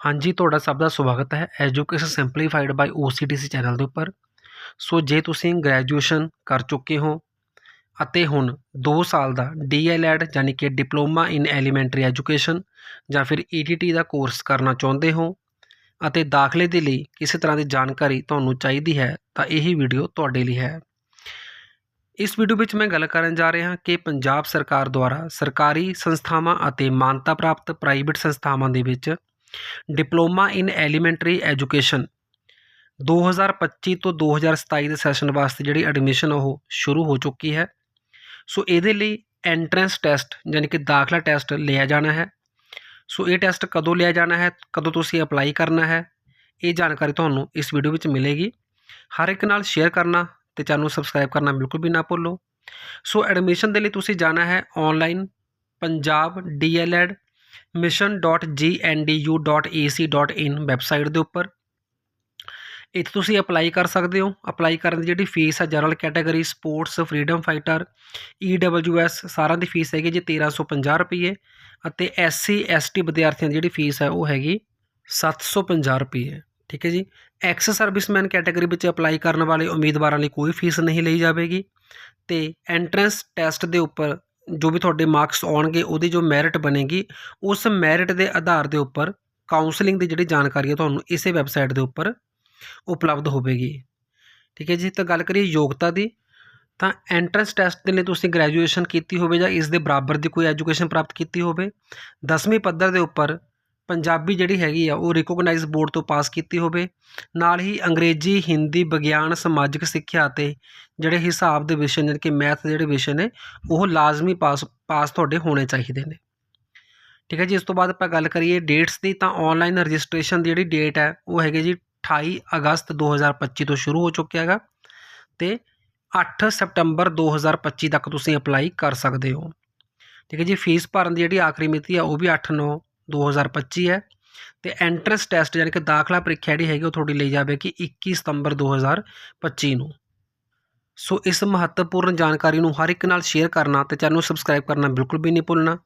ਹਾਂਜੀ, ਤੁਹਾਡਾ ਸਭ ਦਾ ਸਵਾਗਤ ਹੈ education simplified by OCTC channel ਦੇ ਉੱਪਰ। ਸੋ ਜੇ ਤੁਸੀਂ ਗ੍ਰੈਜੂਏਸ਼ਨ ਕਰ ਚੁੱਕੇ ਹੋ ਅਤੇ ਹੁਣ 2 ਸਾਲ ਦਾ ਡੀਐਲਐਡ ਯਾਨੀ ਕਿ ਡਿਪਲੋਮਾ ਇਨ ਐਲੀਮੈਂਟਰੀ ਐਜੂਕੇਸ਼ਨ ਜਾਂ ਫਿਰ ETT ਦਾ ਕੋਰਸ ਕਰਨਾ ਚਾਹੁੰਦੇ ਹੋ ਅਤੇ ਦਾਖਲੇ ਦੇ ਲਈ ਕਿਸੇ ਤਰ੍ਹਾਂ ਦੀ ਜਾਣਕਾਰੀ ਤੁਹਾਨੂੰ ਚਾਹੀਦੀ ਹੈ, ਤਾਂ ਇਹੀ ਵੀਡੀਓ ਤੁਹਾਡੇ ਲਈ ਹੈ। ਇਸ ਵੀਡੀਓ ਵਿੱਚ ਮੈਂ ਗੱਲ ਕਰਨ ਜਾ ਰਿਹਾ ਹਾਂ ਕਿ ਪੰਜਾਬ ਸਰਕਾਰ ਦੁਆਰਾ ਸਰਕਾਰੀ ਸੰਸਥਾਵਾਂ ਅਤੇ ਮਾਨਤਾ ਪ੍ਰਾਪਤ ਪ੍ਰਾਈਵੇਟ ਸੰਸਥਾਵਾਂ ਦੇ ਵਿੱਚ ਡਿਪਲੋਮਾ ਇਨ ਐਲੀਮੈਂਟਰੀ ਐਜੂਕੇਸ਼ਨ 2025 ਤੋਂ 2027 ਦੇ ਸੈਸ਼ਨ ਵਾਸਤੇ ਜਿਹੜੀ ਐਡਮਿਸ਼ਨ ਉਹ ਸ਼ੁਰੂ ਹੋ ਚੁੱਕੀ ਹੈ। ਸੋ ਇਹਦੇ ਲਈ ਐਂਟਰੈਂਸ ਟੈਸਟ ਯਾਨੀ ਕਿ ਦਾਖਲਾ ਟੈਸਟ ਲਿਆ ਜਾਣਾ ਹੈ। ਸੋ ਇਹ ਟੈਸਟ ਕਦੋਂ ਲਿਆ ਜਾਣਾ ਹੈ, ਕਦੋਂ ਤੁਸੀਂ ਅਪਲਾਈ ਕਰਨਾ ਹੈ, ਇਹ ਜਾਣਕਾਰੀ ਤੁਹਾਨੂੰ ਇਸ ਵੀਡੀਓ ਵਿੱਚ ਮਿਲੇਗੀ। ਹਰ ਇੱਕ ਨਾਲ ਸ਼ੇਅਰ ਕਰਨਾ ਤੇ ਚੈਨਲ ਸਬਸਕ੍ਰਾਈਬ ਕਰਨਾ ਬਿਲਕੁਲ ਵੀ ਨਾ ਭੁੱਲੋ। ਸੋ ਐਡਮਿਸ਼ਨ ਦੇ ਲਈ ਤੁਸੀਂ ਜਾਣਾ ਹੈ online Punjab DElEd mission dot G N D U dot E C dot in website ਦੇ ਉੱਪਰ। ਇੱਥੇ ਤੁਸੀਂ ਅਪਲਾਈ ਕਰ ਸਕਦੇ ਹੋ। ਅਪਲਾਈ ਕਰਨ ਦੀ ਜਿਹੜੀ ਫੀਸ ਹੈ general category sports freedom fighter EWS ਸਾਰਿਆਂ ਦੀ ਫੀਸ ਹੈਗੀ ਜੀ 1350 ਰੁਪਏ ਅਤੇ SC ਟੀ ਵਿਦਿਆਰਥੀਆਂ ਦੀ ਜਿਹੜੀ ਫੀਸ ਹੈ ਉਹ ਹੈਗੀ 750 ਰੁਪਏ ਠੀਕ ਹੈ ਜੀ? ਐਕਸ ਸਰਵਿਸਮੈਨ ਕੈਟਾਗਰੀ ਵਿੱਚ ਅਪਲਾਈ ਕਰਨ ਵਾਲੇ ਉਮੀਦਵਾਰਾਂ ਲਈ ਕੋਈ ਫੀਸ ਨਹੀਂ ਲਈ ਜਾਵੇਗੀ ਤੇ ਐਂਟਰੈਂਸ ਟੈਸਟ ਦੇ ਉੱਪਰ ਜੋ ਵੀ ਤੁਹਾਡੇ ਮਾਰਕਸ ਆਉਣਗੇ, ਉਹਦੀ ਜੋ ਮੈਰਿਟ ਬਣੇਗੀ, ਉਸ ਮੈਰਿਟ ਦੇ ਆਧਾਰ ਦੇ ਉੱਪਰ ਕਾਉਂਸਲਿੰਗ ਦੀ ਜਿਹੜੀ ਜਾਣਕਾਰੀ ਹੈ ਤੁਹਾਨੂੰ ਇਸੇ ਵੈਬਸਾਈਟ ਦੇ ਉੱਪਰ ਉਪਲਬਧ ਹੋਵੇਗੀ। ਠੀਕ ਹੈ ਜੀ, ਤਾਂ ਗੱਲ ਕਰੀਏ ਯੋਗਤਾ ਦੀ, ਤਾਂ ਐਂਟਰੈਂਸ ਟੈਸਟ ਦੇ ਲਈ ਤੁਸੀਂ ਗ੍ਰੈਜੂਏਸ਼ਨ ਕੀਤੀ ਹੋਵੇ ਜਾਂ ਇਸ ਦੇ ਬਰਾਬਰ ਦੀ ਕੋਈ ਐਜੂਕੇਸ਼ਨ ਪ੍ਰਾਪਤ ਕੀਤੀ ਹੋਵੇ 10ਵੀਂ ਪੱਧਰ ਦੇ ਉੱਪਰ ਪੰਜਾਬੀ ਜਿਹੜੀ ਹੈਗੀ ਆ, ਉਹ ਰਿਕੋਗਨਾਈਜ਼ ਬੋਰਡ ਤੋਂ ਪਾਸ ਕੀਤੀ ਹੋਵੇ। ਨਾਲ ਹੀ ਅੰਗਰੇਜ਼ੀ, ਹਿੰਦੀ, ਵਿਗਿਆਨ, ਸਮਾਜਿਕ ਸਿੱਖਿਆ ਅਤੇ ਜਿਹੜੇ ਹਿਸਾਬ ਦੇ ਵਿਸ਼ੇ ਨੇ, ਕਿ ਮੈਥ ਦੇ ਜਿਹੜੇ ਵਿਸ਼ੇ ਨੇ, ਉਹ ਲਾਜ਼ਮੀ ਪਾਸ ਪਾਸ ਤੁਹਾਡੇ ਹੋਣੇ ਚਾਹੀਦੇ ਨੇ। ਠੀਕ ਹੈ ਜੀ, ਇਸ ਤੋਂ ਬਾਅਦ ਆਪਾਂ ਗੱਲ ਕਰੀਏ ਡੇਟਸ ਦੀ, ਤਾਂ ਆਨਲਾਈਨ ਰਜਿਸਟ੍ਰੇਸ਼ਨ ਦੀ ਜਿਹੜੀ ਡੇਟ ਹੈ, ਉਹ ਹੈਗੀ ਜੀ 28 ਅਗਸਤ 2025 ਤੋਂ ਸ਼ੁਰੂ ਹੋ ਚੁੱਕਿਆ ਹੈਗਾ ਤੇ 8 ਸਤੰਬਰ 2025 ਤੱਕ ਤੁਸੀਂ ਅਪਲਾਈ ਕਰ ਸਕਦੇ ਹੋ। ਠੀਕ ਹੈ ਜੀ, ਫੀਸ ਭਰਨ ਦੀ ਜਿਹੜੀ ਆਖਰੀ ਮਿਤੀ ਆ, ਉਹ ਵੀ 8 9 2025 ਹੈ ਤੇ ਐਂਟਰੈਂਸ ਟੈਸਟ ਯਾਨੀ ਕਿ ਦਾਖਲਾ ਪ੍ਰੀਖਿਆ ਜਿਹੜੀ ਹੈਗੀ ਉਹ ਤੁਹਾਡੀ ਲਈ ਜਾਵੇਗੀ 21 ਸਤੰਬਰ 2025 ਨੂੰ। ਸੋ ਇਸ ਮਹੱਤਵਪੂਰਨ ਜਾਣਕਾਰੀ ਨੂੰ ਹਰ ਇੱਕ ਨਾਲ ਸ਼ੇਅਰ ਕਰਨਾ ਤੇ ਚੈਨਲ ਨੂੰ ਸਬਸਕ੍ਰਾਈਬ ਕਰਨਾ ਬਿਲਕੁਲ ਵੀ ਨਹੀਂ ਭੁੱਲਣਾ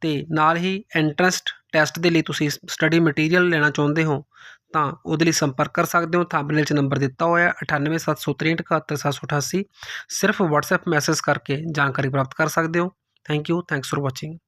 ਤੇ ਨਾਲ ਹੀ ਐਂਟਰੈਂਸ ਟੈਸਟ ਦੇ ਲਈ ਤੁਸੀਂ ਸਟੱਡੀ ਮਟੀਰੀਅਲ ਲੈਣਾ ਚਾਹੁੰਦੇ ਹੋ ਤਾਂ ਉਹਦੇ ਲਈ ਸੰਪਰਕ ਕਰ ਸਕਦੇ ਹੋ। ਥੰਬਨੇਲ 'ਚ ਨੰਬਰ ਦਿੱਤਾ ਹੋਇਆ 9876371788 ਸਿਰਫ WhatsApp ਮੈਸੇਜ ਕਰਕੇ ਜਾਣਕਾਰੀ ਪ੍ਰਾਪਤ ਕਰ ਸਕਦੇ ਹੋ। Thank you thanks for watching